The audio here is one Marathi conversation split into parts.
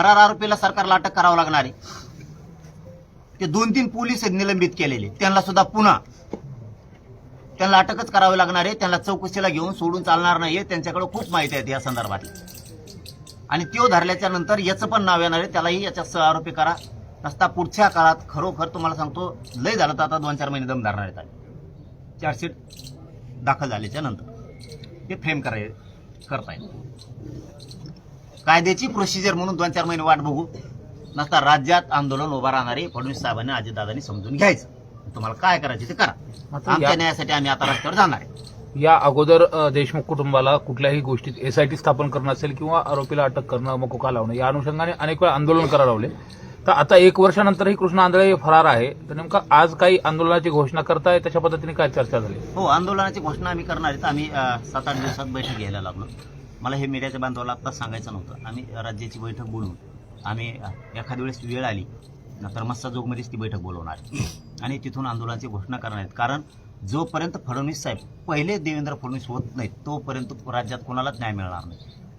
फरार आरोपीला सरकारला अटक करावं लागणार आहे. ते दोन तीन पोलीस आहेत निलंबित केलेले. त्यांना सुद्धा पुन्हा त्यांना अटकच करावी लागणार आहे. त्यांना चौकशीला घेऊन सोडून चालणार नाहीये. त्यांच्याकडे खूप माहिती आहे या संदर्भात आणि त्यो धरल्याच्या नंतर याचं पण नाव येणार आहे. त्यालाही याच्यात सह आरोपी करा. नसता पुढच्या काळात खरोखर तुम्हाला सांगतो लय झालं तर आता दोन चार महिने दम धरणार आहेत चार्जशीट दाखल झाल्याच्यानंतर. ते फ्रेम कराय करता येईल कायद्याची प्रोसिजर म्हणून दोन चार महिने वाट बघू. नसता राज्यात आंदोलन उभा राहणारे फडणवीस साहेबांनी अजितदादांनी समजून घ्यायचं. तुम्हाला काय करायचं ते करा. आमच्या न्यायासाठी आम्ही आता रस्त्यावर जाणार आहे. या अगोदर देशमुख कुटुंबाला कुठल्याही गोष्टीत एसआयटी स्थापन करणं असेल किंवा आरोपीला अटक करणं मकोका लावणं या अनुषंगाने अनेक वेळा आंदोलन करायला लावले. तर आता एक वर्षानंतरही कृष्ण आंधळे फरार आहे तर नेमका आज काही आंदोलनाची घोषणा करताय तशा पद्धतीने काय चर्चा झाली? हो आंदोलनाची घोषणा आम्ही करणार आहेत आम्ही अ, सात आठ दिवसात बैठक घ्यायला लागलो. मला हे मीडियाच्या बांधवाला आत्ताच सांगायचं नव्हतं. आम्ही राज्याची बैठक बोलून आम्ही एखाद्या वेळेस वेळ आली नंतर मस्साजोगमध्येच ती बैठक बोलवणार आणि तिथून आंदोलनाची घोषणा करणार आहेत. कारण जोपर्यंत फडणवीस साहेब पहिले देवेंद्र फडणवीस होत नाहीत तोपर्यंत राज्यात कोणालाच न्याय मिळणार नाही.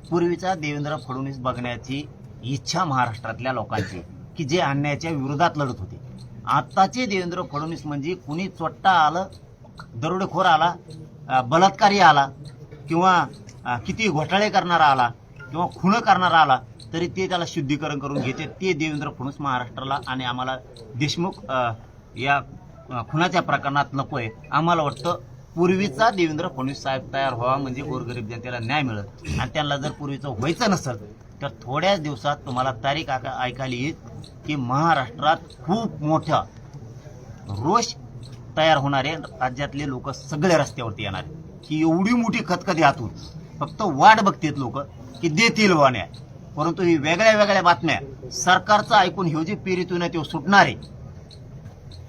पूर्वीचा देवेंद्र फडणवीस बघण्याची इच्छा महाराष्ट्रातल्या लोकांची की जे अन्यायाच्या विरोधात लढत होते. आत्ताचे देवेंद्र फडणवीस म्हणजे कुणी चोट्टा आलं दरोडेखोर आला बलात्कारी आला किंवा किती घोटाळे करणारा आला किंवा खुणं करणारा आला तरी ते त्याला शुद्धीकरण करून घेते. ते देवेंद्र फडणवीस महाराष्ट्राला आणि आम्हाला देशमुख या खुनाच्या प्रकरणात नको आहे आम्हाला वाटतं पूर्वीचा देवेंद्र फडणवीस साहेब तयार व्हावा म्हणजे गोरगरीब जनतेला न्याय मिळत आणि त्यांना जर पूर्वीचं व्हायचं नसेल तर थोड्याच दिवसात तुम्हाला तारीख आका- ऐकायला येईल की महाराष्ट्रात खूप मोठ्या रोष तयार होणारे राज्यातले लोक सगळ्या रस्त्यावरती येणारे ही एवढी मोठी खतखती हातून फक्त वाट बघतेत लोक की देतील वाण्या न्याय परंतु ही वेगळ्या वेगळ्या बातम्या सरकारचं ऐकून ह्यो जे पेरीतून आहे तो सुटणार आहे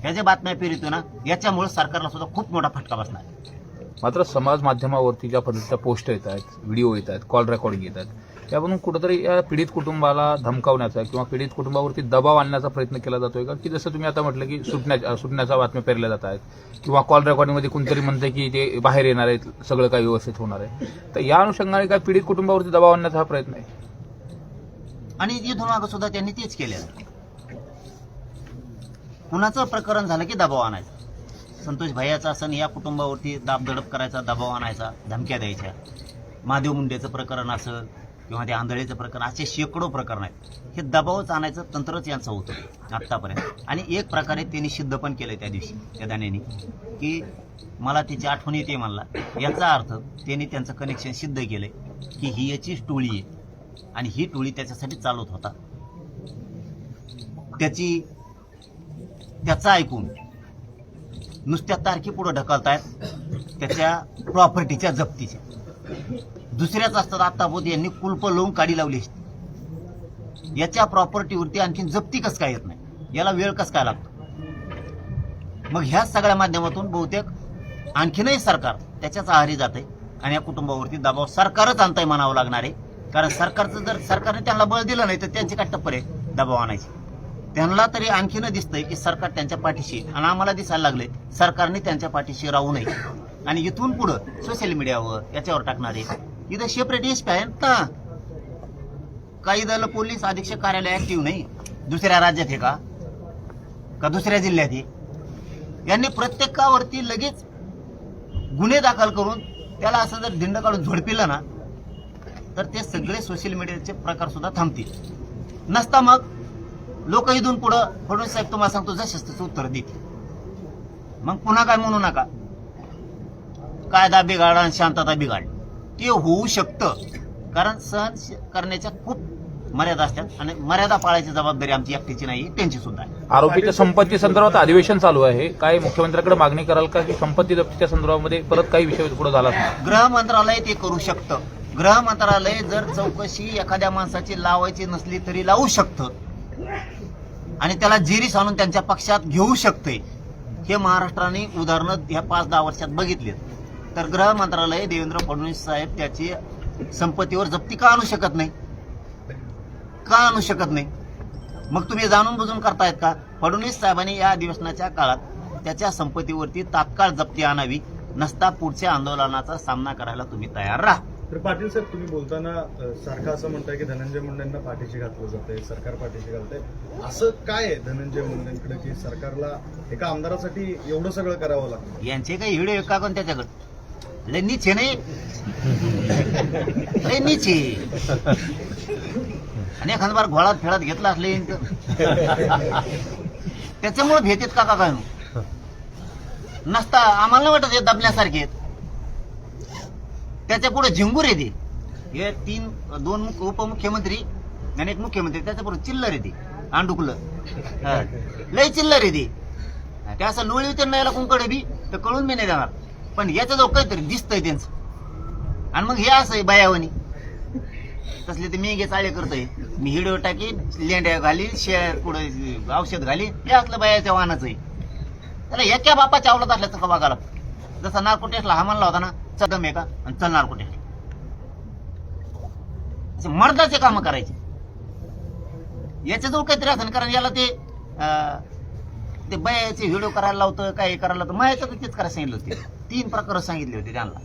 ह्या ज्या बातम्या पेरीतून ना याच्यामुळे सरकारला सुद्धा खूप मोठा फटका बसणार आहे. मात्र समाज माध्यमावरती ज्या पद्धतीच्या पोस्ट येत आहेत व्हिडिओ येत आहेत कॉल रेकॉर्डिंग येत आहेत त्यावरून कुठंतरी या पीडित कुटुंबाला धमकावण्याचा किंवा पीडित कुटुंबावरती दबाव आणण्याचा प्रयत्न केला जातोय का? की जसं तुम्ही आता म्हटलं की सुटण्याच्या सुटण्याच्या बातम्या पेरल्या जात आहेत किंवा कॉल रेकॉर्डिंगमध्ये कोणतरी म्हणते की ते बाहेर येणार आहेत सगळं काही व्यवस्थित होणार आहे. तर या अनुषंगाने काय पीडित कुटुंबावरती दबाव आणण्याचा हा प्रयत्न आहे? आणि इथून मागं सुद्धा त्यांनी तेच केलेलं कुणाचं प्रकरण झालं की दबाव आणायचा? संतोष भैयाचा असं या कुटुंबावरती दाबदडप करायचा दबाव आणायचा धमक्या द्यायच्या. महादेव मुंडेचं प्रकरण असं किंवा ते आंधळेचं प्रकरण असे शेकडो प्रकरण आहेत. हे दबावच आणायचं तंत्रच यांचं होतं आत्तापर्यंत आणि एक प्रकारे त्यांनी सिद्ध पण केलं त्या दिवशी त्या दाण्याने की मला तिची आठवण येते म्हणला. याचा अर्थ त्यांनी त्यांचं कनेक्शन सिद्ध केलंय की ही याचीच टोळी आहे. आणि ही टोळी त्याच्यासाठी चालवत होता. त्याची त्याचं ऐकून नुसत्या तारखी पुढं ढकलतायत त्याच्या प्रॉपर्टीच्या जप्तीच्या. दुसऱ्याच असतात आत्तापोत यांनी कुलप लावून काढी लावली असती. याच्या प्रॉपर्टीवरती आणखीन जप्ती कस काय येत नाही? याला वेळ कस काय लागतो? मग ह्या सगळ्या माध्यमातून बहुतेक आणखीनही सरकार त्याच्याच आहारी जात आहे आणि या कुटुंबावरती दबाव सरकारच आणताय म्हणावं लागणार आहे. कारण सरकारचं जर सरकारने त्यांना बळ दिलं नाही तर त्यांची काय टप्पर आहे? दबाव आणायची. त्यांना तरी आणखीन दिसतंय की सरकार त्यांच्या पाठीशी आणि आम्हाला दिसायला लागले सरकारने त्यांच्या पाठीशी राहू नये. आणि इथून पुढं सोशल मीडियावर याच्यावर टाकणारे इथं सेपरेट एस आहे ना काही दल पोलीस अधीक्षक कार्यालय ऍक्टिव्ह नाही दुसऱ्या राज्यात आहे का? का दुसऱ्या जिल्ह्यात आहे यांनी प्रत्येकावरती लगेच गुन्हे दाखल करून त्याला असं जर धिंड काढून झोडपिलं ना तर ते सगळे सोशल मीडियाचे प्रकार सुद्धा थांबतील. नसता मग लोक इथून पुढं फडणवीस साहेब तुम्हाला सांगतो जसेच तसं उत्तर देतील. मग पुन्हा काय म्हणू नका? कायदा बिघाड आणि शांतता बिघाड. ते होऊ शकतं. कारण सहन करण्याच्या खूप मर्यादा असतात आणि मर्यादा पाळायची जबाबदारी आमची एकटीची नाही त्यांची सुद्धा. आहे आरोपीच्या संपत्ती संदर्भात अधिवेशन चालू आहे. काय मुख्यमंत्र्यांकडे मागणी कराल का की संपत्ती जप्तीच्या संदर्भामध्ये परत काही विषय पुढे झाला गृह मंत्रालय ते करू शकतं. गृह मंत्रालय जर चौकशी एखाद्या माणसाची लावायची नसली तरी लावू शकतं. आणि त्याला जिरीस आणून त्यांच्या पक्षात घेऊ शकते हे महाराष्ट्राने उदाहरणं ह्या पाच दहा वर्षात बघितलीत. तर गृह मंत्रालय देवेंद्र फडणवीस साहेब त्याची संपत्तीवर जप्ती का आणू शकत नाही? का आणू शकत नाही? मग तुम्ही जाणून बुजून करतायत का? फडणवीस साहेबांनी या अधिवेशनाच्या काळात त्याच्या संपत्तीवरती तात्काळ जप्ती आणावी नसता पुढच्या आंदोलनाचा सामना करायला तुम्ही तयार राहा. तर पाटील साहेब तुम्ही बोलताना सारखं असं म्हणताय की धनंजय मुंडेंना पाठीशी घातलं जातंय सरकार पाठीशी घालतंय. असं काय आहे धनंजय मुंडेंकडे की सरकारला एका आमदारासाठी एवढं सगळं करावं लागतं? यांचे काही व्हिडिओ का कोण त्याच्याकडे लय नीचे नाही? लय नीचे आणि एखादा बार घोळात फेळात घेतला असले त्याच्यामुळे भेटेत का काय नसता आम्हाला वाटत हे दबण्यासारखे त्याच्या पुढे झिंगूर येते हे तीन दोन उपमुख्यमंत्री आणि एक मुख्यमंत्री त्याच्या पुढे चिल्लर येते आंडुकलं. लय चिल्लर येते ते. असं लोळी होते नाही कुंकडे बी तर कळून मी नाही देणार. पण याच्याजवळ काहीतरी दिसतंय त्यांचं. आणि मग हे असं आहे बायावणी तसले ते मेघे चाळे करतोय. मी हिडो टाकी लेंड्या घाली शेअर पुढे औषध घाली हे असलं बायाच्या वाहनाचं आहे. त्याला याच्या बापाच्या आवडत असल्याचं का बघायला? जसा नारकोटेसला हा म्हणला होता ना चदम एका आणि चल नार्कोटेस असे मर्दाचे कामं करायचे. याच्याजवळ काहीतरी असं कारण याला ते ते बयाचे व्हिडिओ करायला लावतं काय करायला लावतं. मायाचं तर तेच करायला सांगितलं होते. तीन प्रकार सांगितले होते त्यांना.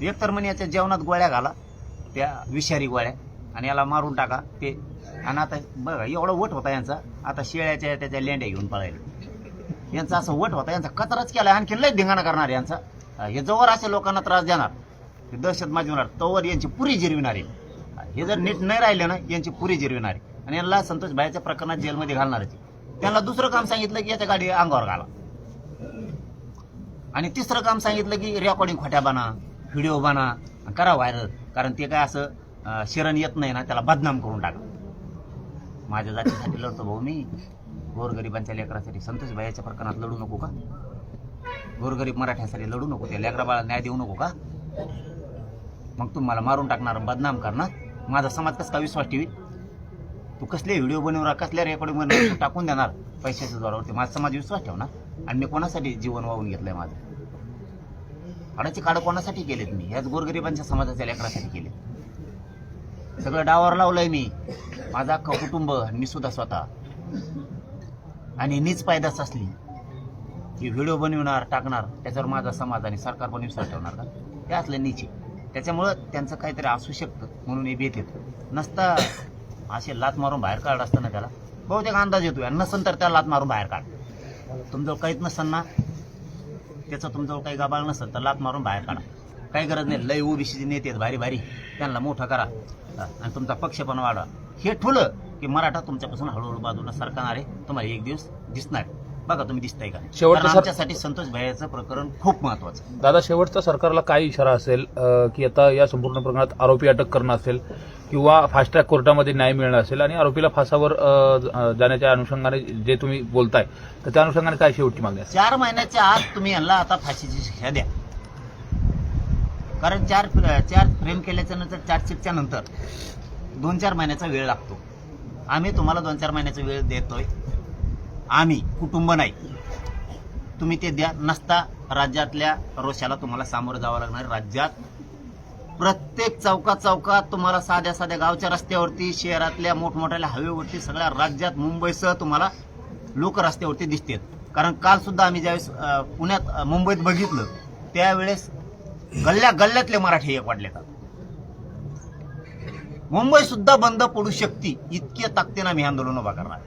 एक तर म्हणे याच्या जेवणात गोळ्या घाला त्या विषारी गोळ्या आणि याला मारून टाका. ते आणि आता बघा एवढा वट होता यांचा. आता शेळ्याच्या त्याच्या लेंड्या घेऊन पळायला. यांचा असं वट होता. यांचा कचराच केला. आणखी लय धिंगाणा करणार यांचा. हे जवळ असे लोकांना त्रास देणार. हे दहशत माजवणार. तोवर यांची पुरी जिरविणारे हे जर नीट नाही राहिले ना यांची पुरी जिरविणारे आणि यांना संतोष भाईच्या प्रकरणात जेलमध्ये घालणार आहे. त्यांना दुसरं काम सांगितलं की याच्या गाडी अंगावर घाला. आणि तिसरं काम सांगितलं की रेकॉर्डिंग खोट्या बना व्हिडिओ बना आणि करा व्हायरल कारण ते काय असं शिरण शरण येत नाही ना त्याला बदनाम करून टाका. माझ्या जातीसाठी लढतो भाऊ मी. गोरगरिबांच्या लेकरासाठी संतोष भाईच्या प्रकरणात लढू नको का? गोरगरीब मराठ्यासाठी लढू नको त्या लेकरा बाळा न्याय देऊ नको का? मग तू मला मारून टाकणार बदनाम करणार. माझा समाज कसा विश्वास ठेवी तू कसले व्हिडिओ बनवणार कसल्या रेकॉर्डिंग बनवणार टाकून देणार. पैशाच्या जोरावरती. माझा समाज विश्वास ठेवणार आणि मी कोणासाठी जीवन वाहून घेतलंय माझं? हाडाची काढं कोणासाठी केलेत मी? ह्याच गोरगरिबांच्या समाजाच्या लेकरासाठी केले सगळं डावावर लावलंय मी. माझा अख्खा कुटुंब मी सुद्धा स्वतः. आणि नीच पायदास असली की व्हिडिओ बनविणार टाकणार त्याच्यावर माझा समाज आणि सरकार पण विश्वास ठेवणार का? हे असलं नीचे त्याच्यामुळं त्यांचं काहीतरी असू शकतं म्हणून हे भीत येतं नसता असे लात मारून बाहेर काढ असतं ना त्याला? बहुतेक अंदाज येतो. आणि नसन तर त्याला लात मारून बाहेर काढ. तुमजवळ काहीच नसन ना? त्याचं तुमजवळ काही गाबाळ नसेल तर लात मारून बाहेर काढा. काही गरज नाही. लय ओबीसीचे नेते आहेत भारी भारी. त्यांना मोठं करा. आणि तुमचा पक्ष पण वाढवा. हे ठुलं की मराठा तुमच्यापासून हळूहळू बाजूला सरकणार आहे. तुम्हाला एक दिवस दिसणार. बघा तुम्ही दिसताय का? शेवटचं कारण सर- आमच्यासाठी संतोष भाईचं प्रकरण खूप महत्वाचं आहे. दादा शेवटचा सरकारला काय इशारा असेल अं, की आता या संपूर्ण प्रकरणात आरोपी अटक करणं असेल किंवा फास्ट ट्रॅक कोर्टामध्ये न्याय मिळणं असेल आणि आरोपीला फासावर अं, अं, जाण्याच्या अनुषंगाने जे तुम्ही बोलताय तर त्या अनुषंगाने काय शेवटची मागणी असेल? चार महिन्याच्या आत तुम्ही यांना आता फाशीची शिक्षा द्या. कारण चार चार फ्रेम केल्याच्यानंतर चार्जशीटच्या नंतर दोन चार महिन्याचा वेळ लागतो. आम्ही तुम्हाला दोन चार महिन्याचा वेळ देतोय. आम्ही कुटुंब नाही. तुम्ही ते द्या. नसता राज्यातल्या रोषाला तुम्हाला सामोरं जावं लागणार. राज्यात प्रत्येक चौकात चौकात तुम्हाला साध्या साध्या गावच्या रस्त्यावरती शहरातल्या मोठमोठ्या हवेवरती सगळ्या राज्यात मुंबईसह तुम्हाला लोक रस्त्यावरती दिसतात. कारण काल सुद्धा आम्ही ज्यावेळेस पुण्यात मुंबईत बघितलं त्यावेळेस गल्ल्या गल्ल्यातले मराठी एक वाढले मुंबई सुद्धा बंद पडू शकते इतक्या ताकदीनं आम्ही आंदोलन उभा करणार.